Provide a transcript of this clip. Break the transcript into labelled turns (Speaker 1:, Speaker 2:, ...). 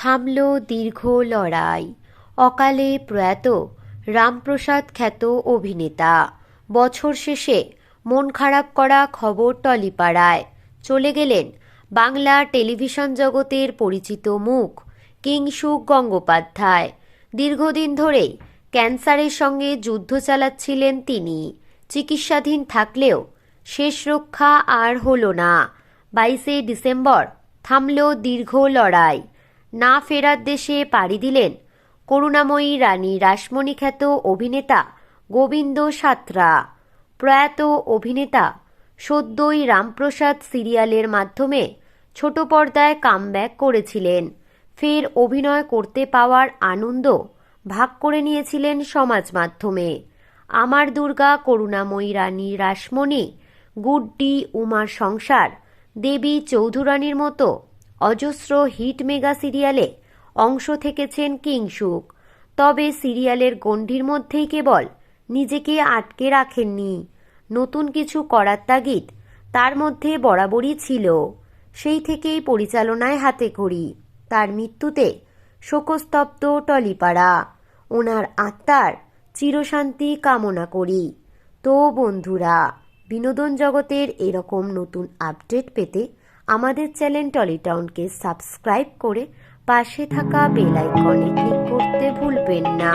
Speaker 1: থামল দীর্ঘ লড়াই। অকালে প্রয়াত রামপ্রসাদ খ্যাত অভিনেতা। বছর শেষে মন খারাপ করা খবর টলিপাড়ায়। চলে গেলেন বাংলা টেলিভিশন জগতের পরিচিত মুখ কিংসুক গঙ্গোপাধ্যায়। দীর্ঘদিন ধরেই ক্যান্সারের সঙ্গে যুদ্ধ চালাচ্ছিলেন তিনি। চিকিৎসাধীন থাকলেও শেষ রক্ষা আর হল না। বাইশে ডিসেম্বর থামল দীর্ঘ লড়াই। না ফেরার দেশে পাড়ি দিলেন করুণাময়ী রানী রাসমণি খ্যাত অভিনেতা গোবিন্দ সাঁতরা। প্রয়াত অভিনেতা সদ্যই রামপ্রসাদ সিরিয়ালের মাধ্যমে ছোট পর্দায় কামব্যাক করেছিলেন। ফের অভিনয় করতে পাওয়ার আনন্দ ভাগ করে নিয়েছিলেন সমাজ মাধ্যমে। আমার দুর্গা, করুণাময়ী রানী রাসমণি, গুড্ডি, উমার সংসার, দেবী চৌধুরানীর মতো অজস্র হিট মেগা সিরিয়ালে অংশ থেকেছেন কিংসুক তবে সিরিয়ালের গণ্ডির মধ্যেই কেবল নিজেকে আটকে রাখেননি। নতুন কিছু করার তাগিদ তার মধ্যে বরাবরই ছিল। সেই থেকেই পরিচালনায় হাতে করি তার মৃত্যুতে শোকস্তব্ধ টলিপাড়া। ওনার আত্মার চিরশান্তি কামনা করি। তো বন্ধুরা, বিনোদন জগতের এরকম নতুন আপডেট পেতে আমাদের চ্যানেল টলিটাউনকে সাবস্ক্রাইব করে পাশে থাকা বেল আইকনে ক্লিক করতে ভুলবেন না।